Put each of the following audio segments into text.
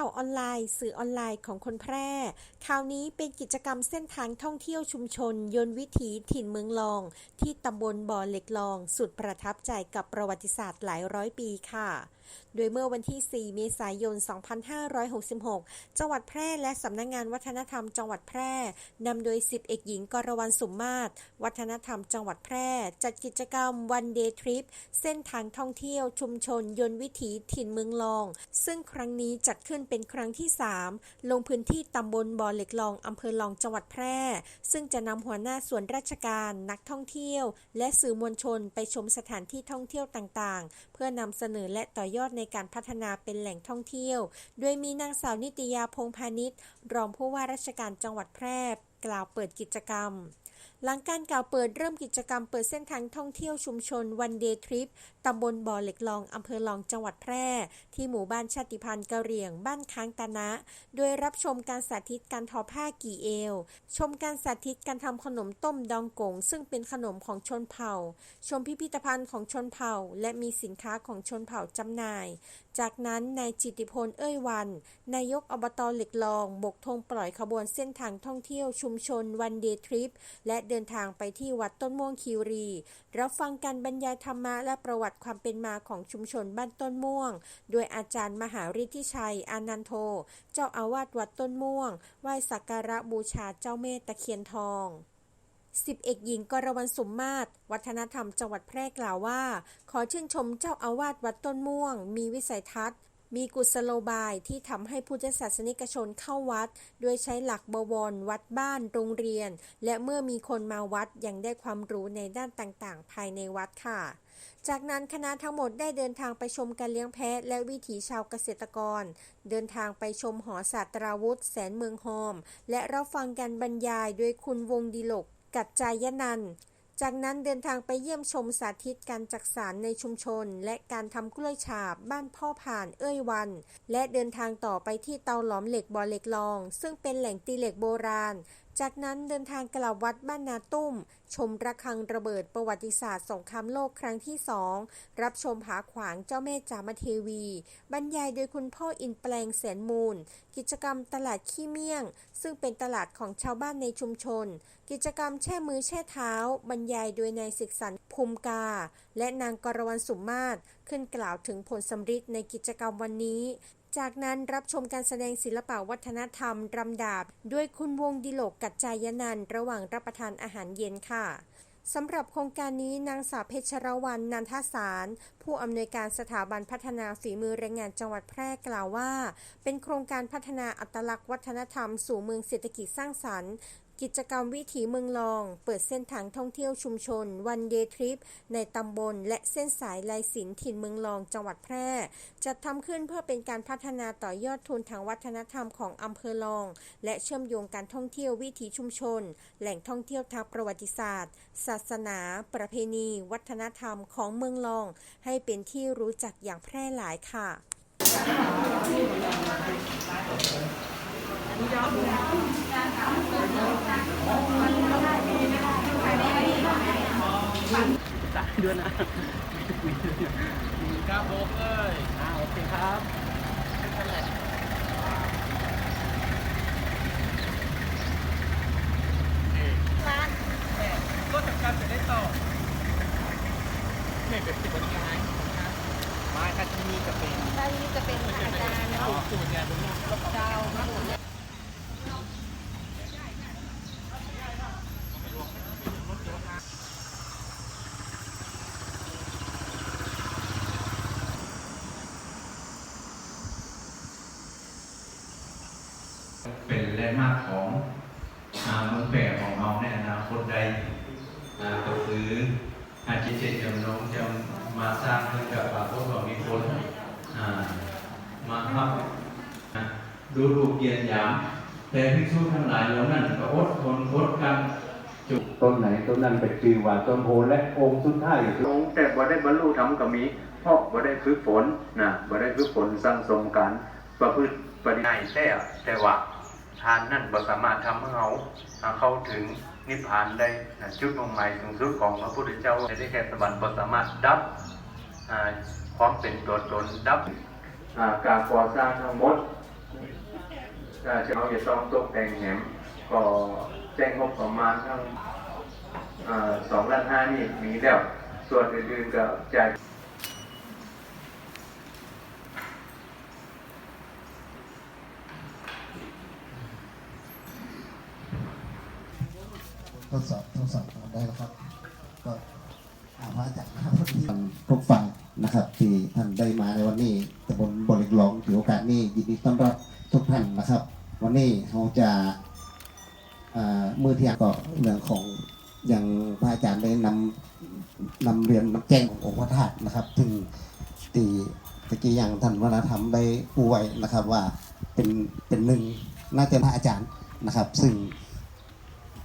ข่าวออนไลน์ สื่อออนไลน์ของคนแพร่ ราวนี้เป็นกิจกรรมเส้นทางท่องเที่ยวชุมชน ยนต์วิถีถิ่นเมืองลอง ที่ตำบลบ่อเหล็กลอง สุดประทับใจกับประวัติศาสตร์หลายร้อยปีค่ะ โดยเมื่อวันที่ 4 เมษายน 2566 จังหวัดแพร่และสำนักงานวัฒนธรรมจังหวัดแพร่นำโดย 10 เอกหญิงกรวรรณสุมมาศวัฒนธรรมจังหวัดแพร่ จัดกิจกรรมวันเดย์ทริปเส้นทางท่องเที่ยวชุมชน ยนต์วิถีถิ่นเมืองลอง ซึ่งครั้งนี้จัดขึ้นเป็นครั้งที่ 3 ลงพื้นที่ตำบลบ่อเหล็กลองอำเภอลองจังหวัดแพร่ ซึ่งจะนำหัวหน้าส่วนราชการ นักท่องเที่ยว และสื่อมวลชนไปชมสถานที่ท่องเที่ยวต่างๆ เพื่อนำเสนอและต่อยอดในการพัฒนาเป็นแหล่งท่องเที่ยว โดยมีนางสาวนิตยาพงพาณิชย์รองผู้ว่าราชการจังหวัดแพร่ กล่าวเปิดกิจกรรม หลังการกล่าวเปิดเริ่มกิจกรรมเปิดเส้นทางท่องเที่ยวชุมชนวันเดย์ทริปตำบลบ่อเหล็กลองอำเภอลองจังหวัดแพร่ ที่หมู่บ้านชาติพันธุ์กะเหรี่ยง บ้านค้างตานะ โดยรับชมการสาธิตการทอผ้ากี่เอว ชมการสาธิตการทำขนมต้มดองกง ซึ่งเป็นขนมของชนเผ่า ชมพิพิธภัณฑ์ของชนเผ่า และมีสินค้าของชนเผ่าจำหน่ายจากนั้นนายจิติพลเอ้ยวัน นายกอบตเหล็กลองบกธงปล่อยขบวนเส้นทางท่องเที่ยวชุมชนวันเดย์ทริป และเดินทางไปที่วัดต้นม่วงคีรีรับฟังการบรรยายธรรมะและประวัติความเป็นมาของชุมชนบ้านต้นม่วง โดยอาจารย์มหาฤทธิชัย อานันโท เจ้าอาวาสวัดต้นม่วง ไหว้สักการะบูชาเจ้าแม่ตะเคียนทอง สิบเอกหญิงกรวรรณสมมาตร วัฒนธรรมจังหวัดแพร่กล่าวว่า ขอชื่นชมเจ้าอาวาสวัดต้นม่วง มีวิสัยทัศน์ มีกุศโลบายที่ทำให้พุทธศาสนิกชนเข้าวัด โดยใช้หลักบวร วัดบ้าน โรงเรียน และเมื่อมีคนมาวัดยังได้ความรู้ในด้านต่างๆ ภายในวัดค่ะ จากนั้นคณะทั้งหมดได้เดินทางไปชมการเลี้ยงแพะและวิถีชาวเกษตรกร เดินทางไปชมหอศาสตราวุธ แสนเมืองหอม และรับฟังการบรรยายโดยคุณวงดีลก กัจจายนันจากนั้นเดินทางไปเยี่ยมชมสาธิตการจักสารในชุมชน และการทำกล้วยฉาบบ้านพ่อผ่านเอ้ยวัน และเดินทางต่อไปที่เตาหลอมเหล็กบ่อเหล็กลอง ซึ่งเป็นแหล่งตีเหล็กโบราณ จากนั้นเดินทางกลับวัดบ้านนาตุ้ม ชมระฆังระเบิดประวัติศาสตร์สงครามโลกครั้งที่สองรับชมผาขวางเจ้าแม่จามเทวี บรรยายโดยคุณพ่ออินแปลงแสนมูล กิจกรรมตลาดขี้เมี่ยง ซึ่งเป็นตลาดของชาวบ้านในชุมชน กิจกรรมแช่มือแช่เท้า บรรยายโดยนายศึกสันภูมิกา และนางกรวรรณสุมมาศขึ้นกล่าวถึงผลสำฤทธิ์ในกิจกรรมวันนี้ จากนั้นรับชมการแสดงศิลปะวัฒนธรรมรำดาบ ด้วยคุณวงดิโลกกัจจายนันระหว่างรับประทานอาหารเย็นค่ะสำหรับโครงการนี้นางสาวเพชรวรรณนันทสาร ผู้อำนวยการสถาบันพัฒนาฝีมือแรงงานจังหวัดแพร่กล่าวว่า เป็นโครงการพัฒนาอัตลักษณ์วัฒนธรรมสู่เมืองเศรษฐกิจสร้างสรรค์ กิจกรรมวิถีเมืองลอง เปิดเส้นทางท่องเที่ยวชุมชน วันเดย์ทริป ในตำบล และเส้นสายลายศิลป์ถิ่นเมืองลองจังหวัดแพร่ จัดทำขึ้นเพื่อเป็นการพัฒนาต่อยอดทุนทางวัฒนธรรมของอำเภอลอง และเชื่อมโยงการท่องเที่ยววิถีชุมชน แหล่งท่องเที่ยวทางประวัติศาสตร์ ศาสนา ประเพณี วัฒนธรรมของเมืองลอง ให้เป็นที่รู้จักอย่างแพร่หลายค่ะ ตายด้วยนะครับผมเอ้ยอ่าโอเคครับก็ทำการไปได้ต่อไม่เป็นสิบวันย้ายไม้คันที่นี่จะเป็นด้านนี้จะเป็นอาจารย์สูตรสูตรเนี่ยตรงนี้เจ้าครับผมเป็นแลนด์มาร์คของอาเมืองแปรของเราในอนาคตใดอ่าก็คืออาจิต เจตจำนงจะมาสร้างให้กับพระพุทธของมีคนอ่ามาครับอ่าดูดูเกียรติยาม แต่พิสูจทั้งหลายเหล่านั้นก็อดทนอดกันจุดต้นไหนต้นนั้นเป็นจือว่าต้นโพและองค์สุดท้ายคือองค์แต่บ่ได้บรรลุธรรมก็มีเพราะบ่ได้ฝึกฝนนะบ่ได้ฝึกฝนสร้างสมกันประพฤติปฏิบัติแต่แต่ว่าทานนั่นบ่สามารถทำให้เราเข้าถึง นิพพานได้นะจุดมุ่งหมายสูงสุดของพระพุทธเจ้าได้แก่สวรรค์บ่สามารถดับความเป็นตัวตนดับการก่อสร้างทั้งหมดจะเอาจะต้องตกแต่งแหนมก็แจ้งงบประมาณทั้งสองล้านห้านี่มีแล้ว ส่วนอื่นๆก็จ่าย ทดสอบทดสอบได้แล้วครับก็อาพระอาจารย์ครับที่ทุกฝ่ายนะครับ ที่ท่านได้มาในวันนี้ตำบลบริกลองถือโอกาสนี้ยินดีต้อนรับทุกท่านนะครับ วันนี้เราจะมือเที่ก็เรื่องของอย่างพระอาจารย์ได้นำนำเรียนนำแจ้งขององค์พระธาตุนะครับ ถึงตีตะกี้อย่างท่านวัฒนธรรมได้ปูไว้นะครับว่าเป็นเป็นหนึ่งน่าจะพระอาจารย์นะครับ ซึ่ง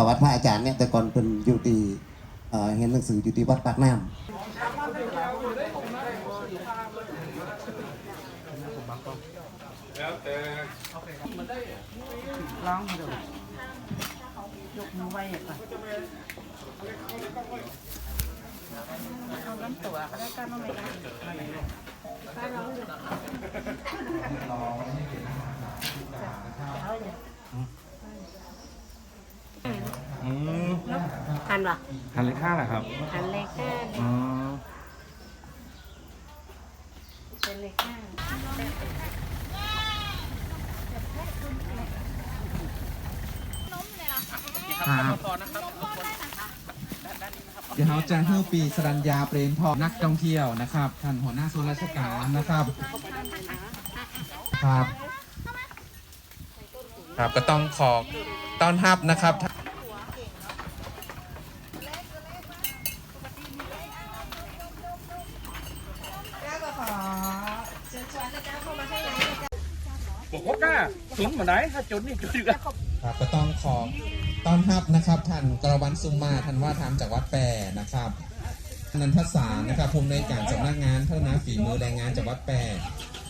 ประวัติพระอาจารย์เนี่ยแต่ก่อนเป็นอยู่ที่เอ่อเห็นหนังสืออยู่ที่วัดปากน้ำร้องมาดูยกมือไหว้ก่อนเอาน้ำตัวก็ได้กันมาไหมคะอื มหันวะหันเลยค่าเหรอครับหันเลขห้าอ๋อเป็นเลขห้าครับเดี๋ยวเราจะให้ปีสรัญญาเปรมทองนักท่องเที่ยวนะครับ ท่านหัวหน้าส่วนราชการนะครับ ครับ ครับก็ต้องขอต้อนรับนะครับ บอกว่ากล้าถึงมาไหนถ้าจนนี่จนอยู่แล้วครับก็ต้องขอต้อนรับนะครับท่านกรวันซุมมาท่านว่าทำจากวัดแปรนะครับนันทศารนะครับภูมิในวยการสำนักงานพัฒนาฝีมือแรงงานจากวัดแปร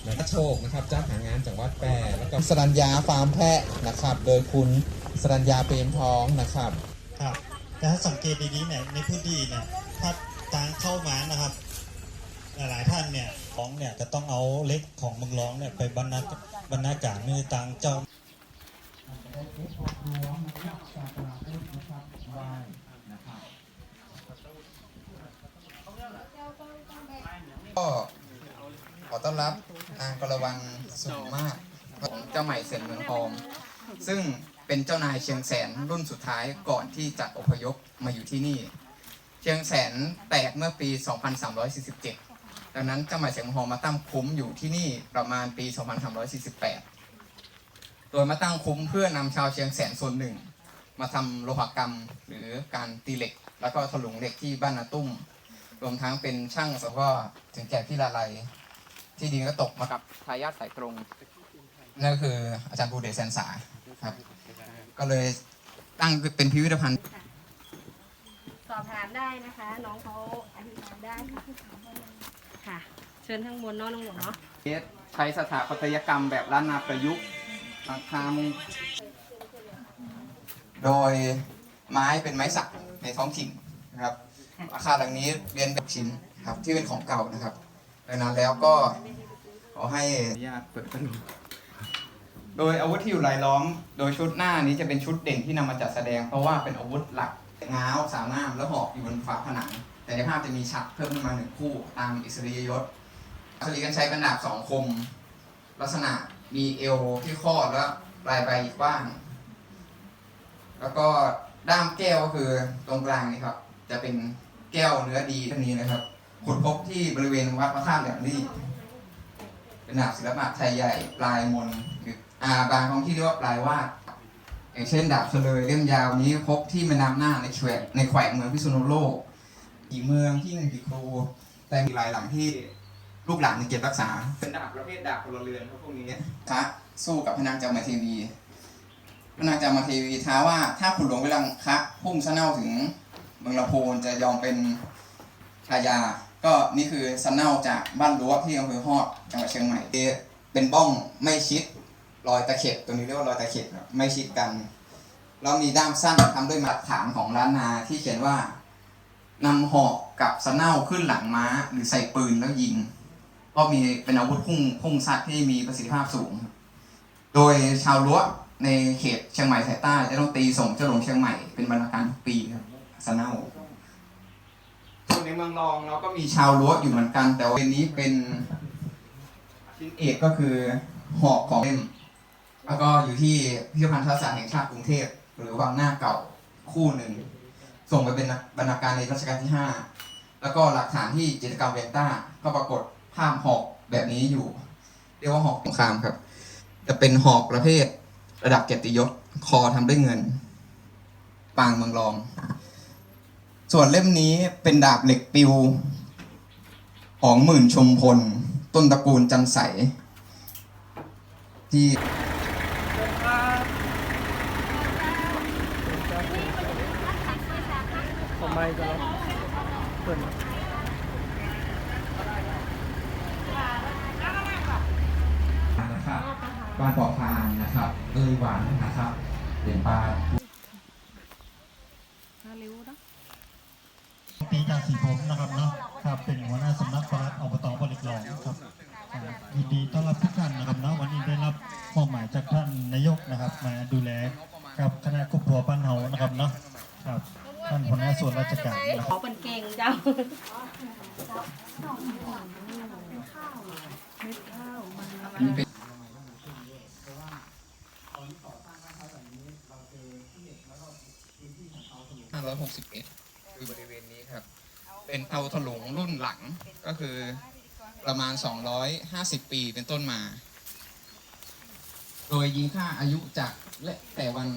แล้วก็โชคนะครับเจ้าหางานจากวัดแปรแล้วก็สรัญญาฟาร์มแพะนะครับ โดยคุณสรัญญาเปรมทองนะครับครับแต่ถ้าสังเกตดีๆเนี่ยในพื้นที่เนี่ยถ้าทางเข้ามานะครับ หลายท่านเนี่ยของเนี่ยจะต้องเอาเล็กของเมืองร้องเนี่ยไปบรรณาบรรณาการในต่างเจ้าก็ขอต้อนรับนางกระวังสุขมากของเจ้าใหม่เสนเมืองทอง ซึ่งเป็นเจ้านายเชียงแสนรุ่นสุดท้ายก่อนที่จะอพยพมาอยู่ที่นี่ เชียงแสนแตกเมื่อปี 2347 ดังนั้นเจ้าหม่เสียงเมืองทองมาตั้งคุ้มอยู่ที่นี่ประมาณปี 2348 โดยมาตั้งคุ้มเพื่อนำชาวเชียงแสนส่วนหนึ่ง มาทำโลหกรรมหรือการตีเหล็ก แล้วก็ถลุงเหล็กที่บ้านนาตุ้ม รวมทั้งเป็นช่างแล้วก็ถึงแก่ที่ละไลที่ดินก็ตกมากับทายาทสายตรงนั่นก็คืออาจารย์บูเดชแสนสาครับ ก็เลยตั้งเป็นพิพิธภัณฑ์ สอบถามได้นะคะ น้องเขาอธิบายได้ค่ะ ชิญข้างบนเนาะน้องหลวงเนาะเอสใช้สถาปัตยกรรมแบบล้านนาประยุกต์ราคามุงโดยไม้เป็นไม้สักในท้องถิ่นนะครับ อาคารหลังนี้เรียนแบบชิ้นครับที่เป็นของเก่านะครับดังนั้นแล้วก็ขอให้อนุญาตเปิดประตูโดยอาวุธที่อยู่รายล้อม โดยชุดหน้านี้จะเป็นชุดเด่นที่นำมาจัดแสดง เพราะว่าเป็นอาวุธหลักง้าวสามงามและหอกอยู่บนฝาผนัง แต่ในภาพจะมีฉัตรเพิ่มขึ้นมาหนึ่งคู่ตามอิสริยยศ อัศรีกันใช้เป็นดาบสองคม ลักษณะมีเอวที่ข้อและปลายใบกว้าง แล้วก็ด้ามแก้วก็คือตรงกลางนี่ครับ จะเป็นแก้วเนื้อดีท่านี้นะครับ ขุดพบที่บริเวณวัดพระธาตุแหลมลี่เป็นดาบศิลปะไทยใหญ่ ปลายมนหรืออ่าบางท้องที่เรียกว่าปลายวาดอย่างเช่นดาบเฉลยเล่มยาวนี้พบที่แม่น้ำหน่าในแขวงในแขวงเมืองพิษณุโลกกี่เมืองที่กี่ครูแต่มีหลายหลังที่ ลูกหลานเก็บรักษา เป็นดาบประเภทดาบพลเรือนพวกนี้พระสู้กับพระนางจามเทวีพระนางจามเทวีท้าว่าถ้าขุนหลวงเวลังคะพุ่งสะเน่าถึงเมืองละโพนจะยอมเป็นชายา ก็นี่คือสะเน่าจากบ้านรั้วที่อำเภอฮอดจังหวัดเชียงใหม่เป็นบ้องไม่ชิดรอยตะเข็บตรงนี้เรียกว่ารอยตะเข็บไม่ชิดกันแล้วมีด้ามสั้นทำด้วยมาตรฐานของล้านนาที่เขียนว่านำหอกกับสะเน่าขึ้นหลังม้าหรือใส่ปืนแล้วยิง ก็มีเป็นอาวุธพุ่งพุ่งซัดที่มีประสิทธิภาพสูง โดยชาวรั้วในเขตเชียงใหม่สายใต้จะต้องตีส่งเจ้าหลวงเชียงใหม่เป็นบรรณาการทุกปีครับสนาส่วนในเมืองรองเราก็มีชาวรั้วอยู่เหมือนกัน แต่วันนี้เป็นชิ้นเอกก็คือหอกของเล่มแล้วก็อยู่ที่พิพิธภัณฑ์ทัศน์แห่งชาติกรุงเทพหรือวังหน้าเก่าคู่หนึ่ง ส่งไปเป็นบรรณาการในรัชกาลที่ 5 แล้วก็หลักฐานที่จิตรกรรมเวนต้าก็ปรากฏ ภาพหอกแบบนี้อยู่ เรียกว่าหอกสงครามครับ จะเป็นหอกประเภท ระดับเกียรติยศคอทำด้วยเงิน ปางเมืองรอง ส่วนเล่มนี้เป็นดาบเหล็กปิว ของหมื่นชมพล ต้นตระกูลจันใส ที่นะครับ บ้านปอพานนะครับ เอยหวานนะครับเป็นปลาปีจากสีผมนะครับเนาะครับเป็นหัวหน้าสำนักปลัดอบตบริกรองครับอ่ายินดีต้อนรับทุกท่านนะครับเนาะวันนี้ได้รับมอบหมายจากท่านนายกนะครับ มาดูแลกับคณะครอบครัวบ้านเฮานะครับเนาะครับท่านหัวหน้าส่วนราชการนะครับขอเป็นเก่งเจ้า 561 คือบริเวณนี้ครับ เป็นเตาถลุงรุ่นหลังก็คือประมาณ 250 ปีเป็นต้นมา โดยยิงค่าอายุจากและแต่วัน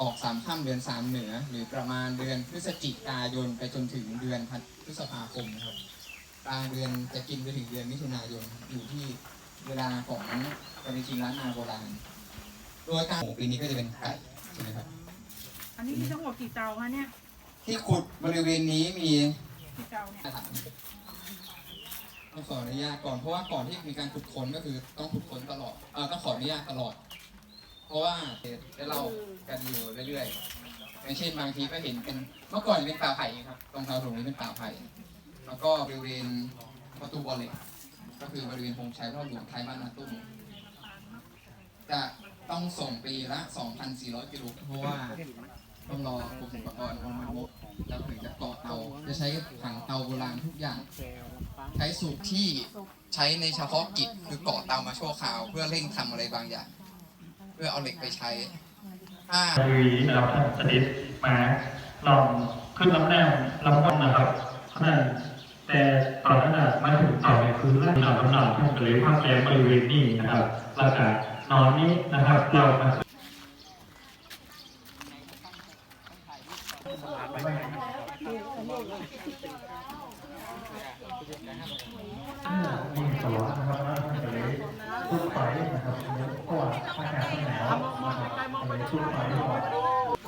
ออกสามค่ำเดือนสามเหนือ หรือประมาณเดือนพฤศจิกายนไปจนถึงเดือนพฤษภาคมครับกลางเดือนจะกินไปถึงเดือนมิถุนายนอยู่ที่เวลาของปฏิทินล้านนาโบราณ โดยการปีนี้ก็จะเป็นไก่ใช่ไหมครับ อันนี้มีทั้งหมดกี่เตาคะเนี่ย ที่ขุดบริเวณนี้มีกี่เตาเนี่ยอาถรรพ์ต้องขออนุญาตก่อนเพราะว่าก่อนที่มีการขุดค้นก็คือต้องขุดค้นตลอดเออต้องขออนุญาตตลอด เพราะว่าได้เล่ากันอยู่เรื่อยๆอย่างเช่นบางทีก็เห็นเป็นเมื่อก่อนเป็นป่าไผ่ครับตรงเตาตรงนี้เป็นป่าไผ่แล้วก็บริเวณประตูบอลเหล็กก็คือบริเวณธงชัยพระหลวงไทยบ้านนาตุ้มจะต้องส่งปีละ 2,400 กิโลเพราะว่า ต้องรอกรมศิลปากรวันมันบแล้วถึงจะเกาะเตาจะใช้ถังเตาโบราณทุกอย่าง ใช้สูตรที่ใช้ในเฉพาะกิจคือเกาะเตามาชั่วคราว เพื่อเร่งทำอะไรบางอย่าง เพื่อเอาเหล็กไปใช้ถ้าวีเราท่านสถิตมาลองขึ้นลำแนวลำต้นนะครับขนาดแต่ตอนนั้นมาถึงต่อในคืนแรกเรากำลังท่านก็เลยภาพแกบริเวณนี้นะครับอากาศนอนนี้นะครับเรามา สวัสดิ์นะครับท่านก็เลยจุดไฟนะครับเพราะว่าอากาศมันหนาวนะครับเลยจุดไฟก่าย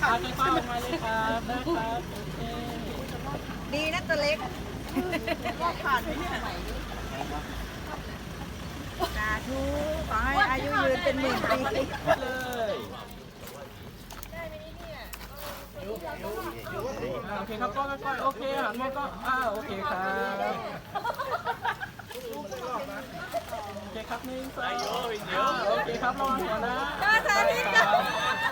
ค่ะ พี่ป้ามาเลยครับนะครับดีนะตัวเล็กก็ผ่านไที่ไหนสาธุขอให้อายุยืนเป็นหมื่นปีเลยโอเคครับก็ค่อยๆโอเคหันมาก็อ้าวโอเคครับโอเคครับนี่งสองโอเคครับระวังหัวนะสาธุ